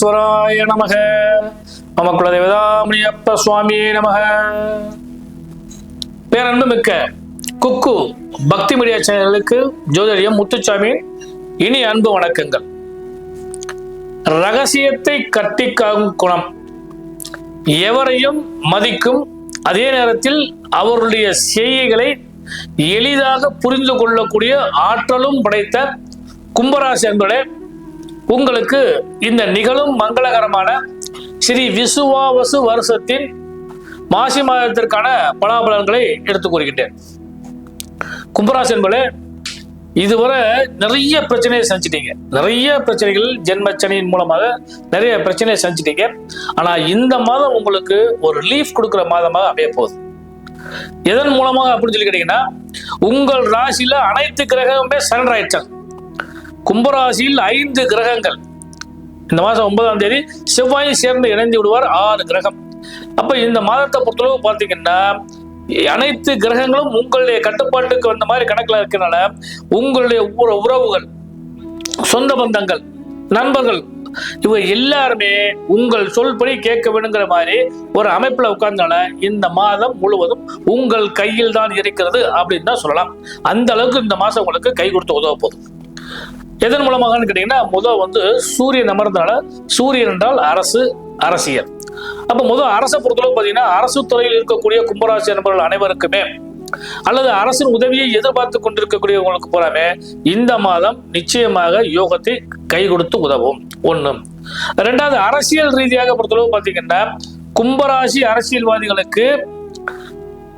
விக்னேஸ்வராய நமக. மம குலதேவதாமணியப்ப சுவாமியே நமக. பேரன்பு மிக்க குக்கு பக்தி மீடியா சேனலுக்கு ஜோதிடம் முத்துச்சாமி இனி அன்பு வணக்கங்கள். ரகசியத்தை கட்டி காக்கும் குணம். எவரையும் மதிக்கும் அதே நேரத்தில் அவருடைய செய்கைகளை எளிதாக புரிந்து கொள்ளக்கூடிய ஆற்றலும் படைத்த கும்பராசி என்பதே உங்களுக்கு இந்த நிகழும் மங்களகரமான ஸ்ரீ விசுவாவசு வருஷத்தின் மாசி மாதத்திற்கான பலாபலன்களை எடுத்துக் கூறுகின்றேன். கும்பராசி என்பது இதுவரை நிறைய பிரச்சனையை சந்திச்சிட்டீங்க. நிறைய பிரச்சனைகள் ஜென்மச்சனையின் மூலமாக நிறைய பிரச்சனையை சந்திச்சிட்டீங்க. ஆனா இந்த மாதம் உங்களுக்கு ஒரு ரிலீஃப் கொடுக்குற மாதமாக அமைய போகுது. எதன் மூலமாக அப்படின்னு சொல்லி கேட்டீங்கன்னா உங்கள் ராசியில அனைத்து கிரகமே சரண்டர் ஆயிடுச்சாங்க. கும்பராசியில் ஐந்து கிரகங்கள். இந்த மாதம் ஒன்பதாம் தேதி செவ்வாய் சேர்ந்து இணைந்து விடுவார் ஆறு கிரகம். அப்ப இந்த மாதத்தை பொறுத்தளவு பார்த்தீங்கன்னா அனைத்து கிரகங்களும் உங்களுடைய கட்டுப்பாட்டுக்கு வந்த மாதிரி கணக்கில் இருக்கிறனால உங்களுடைய உற- உறவுகள் சொந்த பந்தங்கள் நண்பர்கள் இவங்க எல்லாருமே உங்கள் சொல்படி கேட்க வேணுங்கிற மாதிரி ஒரு அமைப்புல உட்கார்ந்தால இந்த மாதம் முழுவதும் உங்கள் கையில் தான் இருக்கிறது அப்படின்னு தான் சொல்லலாம். அந்த அளவுக்கு இந்த மாசம் உங்களுக்கு கை கொடுத்து உதவ போகுது. எதன் மூலமாகன்னு கேட்டீங்கன்னா முதல் வந்து சூரியன் அமர்ந்தனால சூரியன் என்றால் அரசு அரசியல். அப்ப முதல் அரசை பொறுத்தளவு பார்த்தீங்கன்னா அரசு துறையில் இருக்கக்கூடிய கும்பராசி நண்பர்கள் அனைவருக்குமே அல்லது அரசின் உதவியை எதிர்பார்த்து கொண்டிருக்கக்கூடியவங்களுக்கு போறாமே இந்த மாதம் நிச்சயமாக யோகத்தை கை கொடுத்து உதவும். ஒண்ணு. ரெண்டாவது அரசியல் ரீதியாக பொறுத்தளவு பார்த்தீங்கன்னா கும்பராசி அரசியல்வாதிகளுக்கு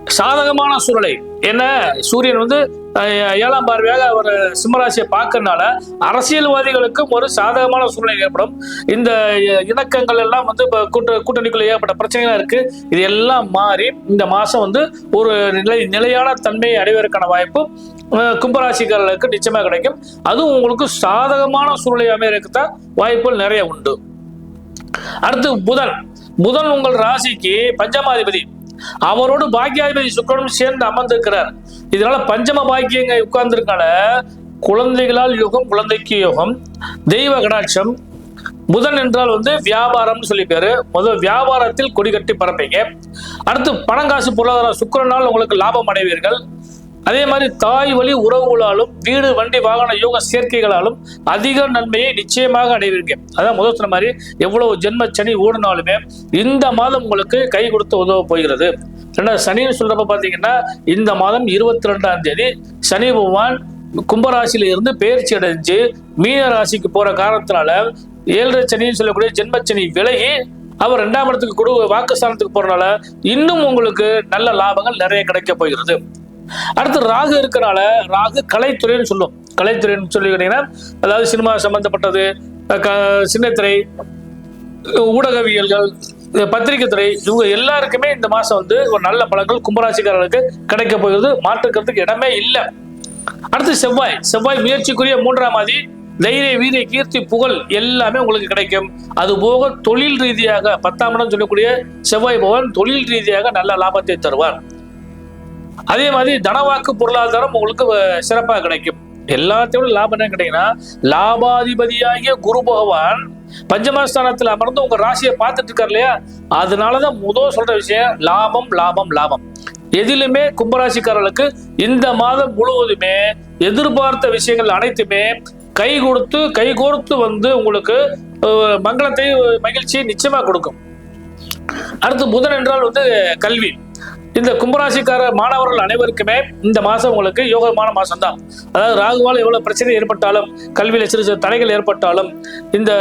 சாதகமான சூழலை என்ன? சூரியன் வந்து ஏழாம் பார்வையாக அவர் சிம்மராசியை பார்க்கறதுனால அரசியல்வாதிகளுக்கும் ஒரு சாதகமான சூழ்நிலை ஏற்படும். இந்த இணக்கங்கள் எல்லாம் வந்து இப்போ கூட்ட கூட்டணிக்குள்ள ஏற்பட்ட பிரச்சனைகள் இருக்கு. இது எல்லாம் மாறி இந்த மாதம் வந்து ஒரு நிலை நிலையான தன்மையை அடைவதற்கான வாய்ப்பு கும்பராசிக்காரர்களுக்கு நிச்சயமாக கிடைக்கும். அதுவும் உங்களுக்கு சாதகமான சூழ்நிலை அமையறதுக்குத்தான் வாய்ப்புகள் நிறைய உண்டு. அடுத்து புதன். புதன் உங்கள் ராசிக்கு பஞ்சமாதிபதி. அவரோடு பாக்கியாதிபதி சுக்கிரனும் சேர்ந்து அமர்ந்திருக்கிறார். இதனால பஞ்சம பாக்கியங்க உட்கார்ந்திருக்கனால குழந்தைகளால் யோகம் குழந்தைக்கு யோகம் தெய்வ கடாட்சம் புதன் என்றால் வந்து வியாபாரம்னு சொல்லி பேரு முதல் வியாபாரத்தில் கொடி கட்டி பறப்பீங்க. அடுத்து பணங்காசு பொருளாதாரம். சுக்கிரனால் உங்களுக்கு லாபம் அடைவீர்கள். அதே மாதிரி தாய் வழி உறவுகளாலும் வீடு வண்டி வாகன யோக சேர்க்கைகளாலும் அதிக நன்மையை நிச்சயமாக அடைவீங்க அதான் முதல் சொன்ன மாதிரி எவ்வளவு ஜென்ம சனி ஓடினாலுமே இந்த மாதம் உங்களுக்கு கை கொடுத்து உதவ போகிறது. ரெண்டாவது சனின்னு சொல்றப்ப பாத்தீங்கன்னா இந்த மாதம் இருபத்தி ரெண்டாம் தேதி சனி பகவான் கும்பராசியில இருந்து பயிற்சி அடைஞ்சு மீன ராசிக்கு போற காரணத்தினால ஏழரை சனின்னு சொல்லக்கூடிய ஜென்மச்சனி விலகி அவர் ரெண்டாம் இடத்துக்கு கொடு வாக்குஸ்தானத்துக்கு போறனால இன்னும் உங்களுக்கு நல்ல லாபங்கள் நிறைய கிடைக்க போகிறது. அடுத்து ராகு இருக்கிறனால ராகு கலைத்துறைன்னு சொல்லும். கலைத்துறைன்னு சொல்லி கேட்டீங்கன்னா அதாவது சினிமா சம்பந்தப்பட்டது சின்னத்திரை ஊடகவியல்கள் பத்திரிகை துறை இவங்க எல்லாருக்குமே இந்த மாசம் வந்து ஒரு நல்ல பழங்கள் கும்பராசிக்காரர்களுக்கு கிடைக்க போகிறது. மாற்றுக்கிறதுக்கு இடமே இல்லை. அடுத்து செவ்வாய். செவ்வாய் முயற்சிக்குரிய மூன்றாம் ஆதி தைரிய வீரிய கீர்த்தி புகழ் எல்லாமே உங்களுக்கு கிடைக்கும். அது போக தொழில் ரீதியாக பத்தாம் இடம் சொல்லக்கூடிய செவ்வாய் பகவான் தொழில் ரீதியாக நல்ல லாபத்தை தருவார். அதே மாதிரி தனவாக்கு பொருளாதாரம் உங்களுக்கு சிறப்பாக கிடைக்கும். எல்லாத்தையும் லாபம் என்ன கேட்டீங்கன்னா லாபாதிபதியாகிய குரு பகவான் பஞ்சமஸ்தானத்தில் அமர்ந்து உங்க ராசியை பார்த்துட்டு இருக்கார் இல்லையா? அதனாலதான் முதல் சொல்ற விஷயம் லாபம் லாபம் லாபம். எதிலுமே கும்பராசிக்காரர்களுக்கு இந்த மாதம் முழுவதுமே எதிர்பார்த்த விஷயங்கள் அனைத்துமே கை கொடுத்து கை கோர்த்து வந்து உங்களுக்கு மங்களத்தை மகிழ்ச்சியை நிச்சயமா கொடுக்கும். அடுத்து புதன் என்றால் வந்து கல்வி. இந்த கும்பராசிக்கார மாணவர்கள் அனைவருக்குமே இந்த மாசம் உங்களுக்கு யோகமான மாசம் தான் அதாவது ராகுவால் எவ்வளவு பிரச்சனை ஏற்பட்டாலும் கல்வியில சிறு சிறு தடைகள் ஏற்பட்டாலும் இந்த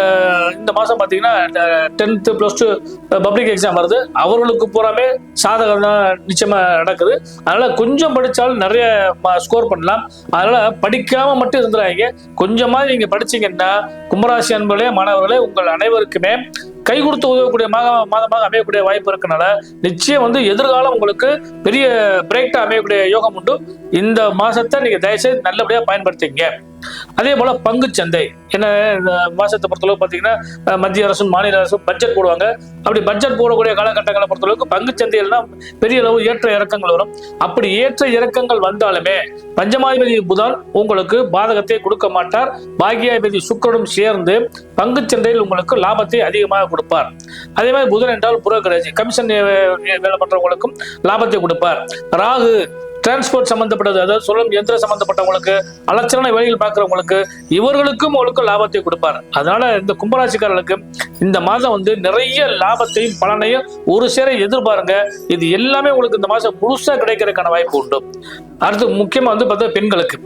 இந்த மாசம் பார்த்தீங்கன்னா tenth plus two public exam வருது. அவர்களுக்கு பூராமே சாதகம் தான் நிச்சயமா நடக்குது. அதனால கொஞ்சம் படிச்சாலும் நிறைய ஸ்கோர் பண்ணலாம். அதனால படிக்காம மட்டும் இருந்துடாங்க கொஞ்சமா நீங்க படிச்சீங்கன்னா கும்பராசி அன்பர்களே மாணவர்களே உங்கள் அனைவருக்குமே கை கொடுத்து உதவக்கூடிய மாக மாதமாக அமையக்கூடிய வாய்ப்பு இருக்கனால நிச்சயம் வந்து எதிர்காலம் உங்களுக்கு பெரிய பிரேக்டா அமையக்கூடிய யோகம் உண்டு. இந்த மாசத்தை நீங்க தயவுசெய்து நல்லபடியா பயன்படுத்திங்க அதே போல பங்குச் சந்தை. என்ன இந்த மாசத்தை பொறுத்தளவு பார்த்தீங்கன்னா மத்திய அரசும் மாநில அரசும் பட்ஜெட் போடுவாங்க. அப்படி பட்ஜெட் போடக்கூடிய காலகட்டங்களை பொறுத்தளவுக்கு பங்குச் சந்தையெல்லாம் பெரிய அளவு ஏற்ற இறக்கங்கள் வரும். அப்படி ஏற்ற இறக்கங்கள் வந்தாலுமே பஞ்சமாதிபதி புதன் உங்களுக்கு பாதகத்தை கொடுக்க மாட்டார். பாக்கியாதிபதி சுக்கரனும் சேர்ந்து பங்குச் சந்தையில் உங்களுக்கு லாபத்தை அதிகமாக கொடுப்பார். அதே மாதிரி புதன் என்றால் புரோக்கரேஜ் கமிஷன் வேலை பண்றவங்களுக்கும் லாபத்தை கொடுப்பார். ராகு டிரான்ஸ்போர்ட் சம்பந்தப்பட்டது அதாவது சொல்லும் எந்திர சம்பந்தப்பட்டவங்களுக்கு அலட்சலான வேலைகள் பார்க்குறவங்களுக்கு இவர்களுக்கும் அவளுக்கும் லாபத்தை கொடுப்பார். அதனால இந்த கும்பராசிக்காரர்களுக்கு இந்த மாதம் வந்து நிறைய லாபத்தையும் பலனையும் ஒரு சேர எதிர்பாருங்க. இது எல்லாமே உங்களுக்கு இந்த மாதம் புதுசாக கிடைக்கிறதுக்கான வாய்ப்பு உண்டு. அடுத்து முக்கியமாக வந்து பார்த்தா பெண்களுக்கு.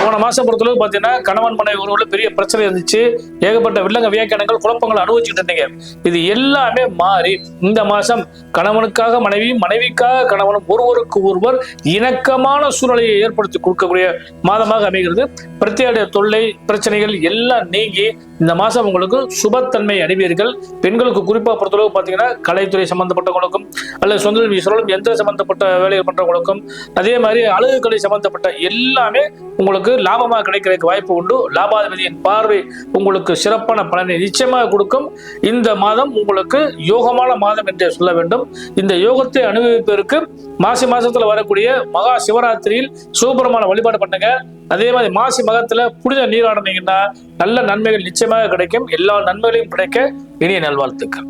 போன மாசம் பொறுத்தளவு பார்த்தீங்கன்னா கணவன் மனைவி உறவுல பெரிய பிரச்சனை இருந்துச்சு. ஏகப்பட்ட வில்லங்க வியாக்கியானங்கள் குழப்பங்கள் அனுபவிச்சுட்டு இருந்தீங்க. இது எல்லாமே மாறி இந்த மாசம் கணவனுக்காக மனைவி மனைவிக்காக கணவனும் ஒருவருக்கு ஒருவர் இணக்கமான சூழ்நிலையை ஏற்படுத்தி கொடுக்கக்கூடிய மாதமாக அமைகிறது. பிரத்யேக தொல்லை பிரச்சனைகள் எல்லாம் நீங்கி இந்த மாதம் உங்களுக்கு சுபத்தன்மை அடைவீர்கள். பெண்களுக்கு குறிப்பாக பொறுத்தளவு பார்த்தீங்கன்னா கலைத்துறை சம்பந்தப்பட்டவங்களுக்கும் அல்லது சொந்த சொல்லும் எந்த சம்பந்தப்பட்ட வேலைகள் பண்ணுறவங்களுக்கும் அதே மாதிரி அழகு கலை சம்பந்தப்பட்ட எல்லாமே உங்களுக்கு லாபமாக கிடைக்கிறதுக்கு வாய்ப்பு உண்டு. லாபாதிபதியின் பார்வை உங்களுக்கு சிறப்பான பலனை நிச்சயமாக கொடுக்கும். இந்த மாதம் உங்களுக்கு யோகமான மாதம் என்றே சொல்ல வேண்டும். இந்த யோகத்தை அனுபவிப்பதற்கு மாசி மாசத்துல வரக்கூடிய மகா சிவராத்திரியில் சிவபெருமான வழிபாடு பண்ணுங்க. அதே மாதிரி மாசி மகத்துல புனித நீராடினீங்கன்னா நல்ல நன்மைகள் நிச்சயமாக கிடைக்கும். எல்லா நன்மைகளையும் கிடைக்க இனிய நல்வாழ்த்துக்கள்.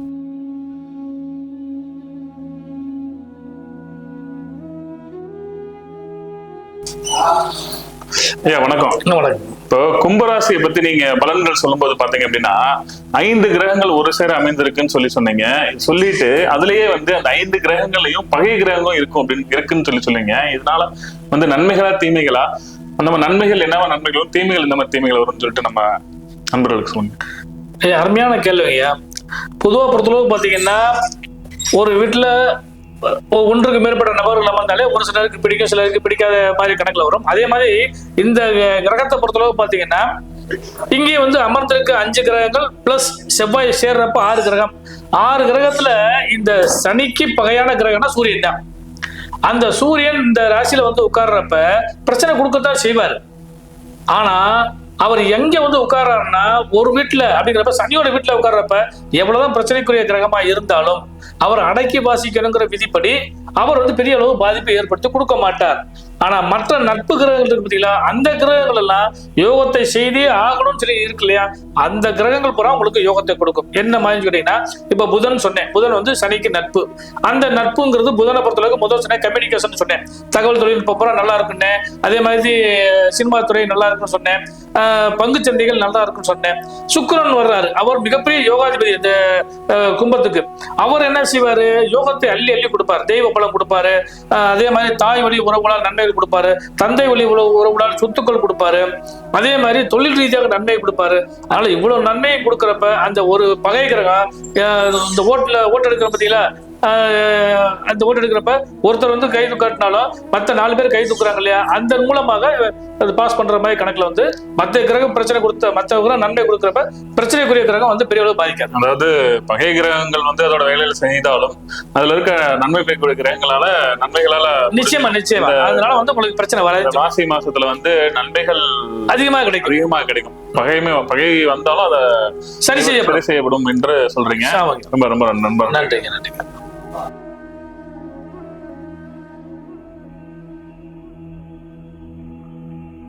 ஐயா வணக்கம். வணக்கம். இப்போ கும்பராசியை பத்தி நீங்க பலன்கள் சொல்லும்போது பாத்தீங்க அப்படின்னா ஐந்து கிரகங்கள் ஒரு சேர அமைந்திருக்குன்னு சொல்லி சொன்னீங்க. சொல்லிட்டு அதுலயே வந்து அந்த ஐந்து கிரகங்களையும் பகை கிரகங்களும் இருக்கும் அப்படின்னு இருக்குன்னு சொல்லி சொன்னீங்க. இதனால வந்து நன்மைகளா தீமைகளா? அந்த நன்மைகள் என்னவா நன்மைகளும் தீமைகள் இந்த மாதிரி தீமைகள் வரும்னு சொல்லிட்டு நம்ம நண்பர்களுக்கு சொல்லுங்க. அருமையான கேள்வி ஐயா பொதுவா பொறுத்தளவு பாத்தீங்கன்னா ஒரு வீட்டுல ஒன்றுக்கு மேற்பட்ட நபர்கள் அமர்ந்தாலே ஒரு சிலருக்கு பிடிக்கும் சிலருக்கு பிடிக்காத மாதிரி கணக்குல வரும். அதே மாதிரி இந்த கிரகத்தை பொறுத்தளவு பாத்தீங்கன்னா இங்கே வந்து அமர்ந்திருக்க அஞ்சு கிரகங்கள் பிளஸ் செவ்வாய் சேர்றப்ப ஆறு கிரகம். ஆறு கிரகத்துல இந்த சனிக்கு பகையான கிரகம்னா சூரியன் தான். அந்த சூரியன் இந்த ராசியில வந்து உட்கார்றப்ப பிரச்சனை கொடுக்கத்தான் செய்வார். ஆனா அவர் எங்க வந்து உட்கார்றாருன்னா ஒரு வீட்டுல அப்படிங்கிறப்ப சனியோட வீட்டுல உட்கார்றப்ப எவ்வளவுதான் பிரச்சனைக்குரிய கிரகமா இருந்தாலும் அவர் அடக்கி வாசிக்கணுங்கிற விதிப்படி அவர் வந்து பெரிய அளவு பாதிப்பை ஏற்படுத்தி கொடுக்க மாட்டார். ஆனா மற்ற நட்பு கிரகங்கள் இருக்கு பார்த்தீங்களா அந்த கிரகங்கள் எல்லாம் யோகத்தை செய்தே ஆகணும்னு சொல்லி இருக்கு இல்லையா? அந்த கிரகங்கள் பூரா உங்களுக்கு யோகத்தை கொடுக்கும். என்ன மாதிரி கேட்டீங்கன்னா இப்ப புதன் சொன்னேன். புதன் வந்து சனிக்கு நட்பு. அந்த நட்புங்கிறது புதனை பொறுத்தளவுக்கு முதல் சொன்னேன் கம்யூனிகேஷன் சொன்னேன். தகவல் தொழில்நுட்பம் பூரா நல்லா இருக்குன்னு. அதே மாதிரி சினிமா துறை நல்லா இருக்குன்னு சொன்னேன். ஆஹ் சந்தைகள் நல்லா இருக்குன்னு சொன்னேன். சுக்கரன் வர்றாரு. அவர் மிகப்பெரிய யோகாதிபதி இந்த ஆஹ் கும்பத்துக்கு. அவர் என்ன செய்வாரு? யோகத்தை அள்ளி அள்ளி கொடுப்பாரு. தெய்வ பலம் கொடுப்பாரு. அதே மாதிரி தாய் வழி உறவுகளால் நன்மைகள் கொடுப்பாரு. தந்தை வழி இவ்வளவு உறவுகளால் சொத்துக்கள் கொடுப்பாரு. அதே மாதிரி தொழில் ரீதியாக நன்மை கொடுப்பாரு. அதனால இவ்வளவு நன்மையை கொடுக்கறப்ப அந்த ஒரு பகை கிரகம் இந்த ஓட்டுல ஓட்டு எடுக்கிற பார்த்தீங்களா? அந்த ஓட்டு எடுக்கிறப்ப ஒருத்தர் வந்து கை தூக்காட்டினாலும் மற்ற நாலு பேர் கை தூக்குறாங்க இல்லையா? அந்த மூலமாக அது பாஸ் பண்ற மாதிரி கணக்குல வந்து மற்ற கிரகம் பிரச்சனை கொடுத்த மற்ற கிரகம் நன்மை கொடுக்குறப்ப பிரச்சனைக்குரிய கிரகம் வந்து பெரிய அளவு பாதிக்காது. அதாவது பகை கிரகங்கள் வந்து அதோட வேலையில செய்தாலும் அதுல இருக்க நன்மை பெறக்கூடிய கிரகங்களால நன்மைகளால நிச்சயமா நிச்சயமா. அதனால வந்து உங்களுக்கு பிரச்சனை வராது. மாசி மாசத்துல வந்து நன்மைகள் அதிகமா கிடைக்கும். அதிகமா கிடைக்கும். பகைமை பகை வந்தாலும் அதை சரி செய்யப்படும். சரி செய்யப்படும் என்று சொல்றீங்க. ரொம்ப ரொம்ப நண்பர் நன்றிங்க நன்றிங்க.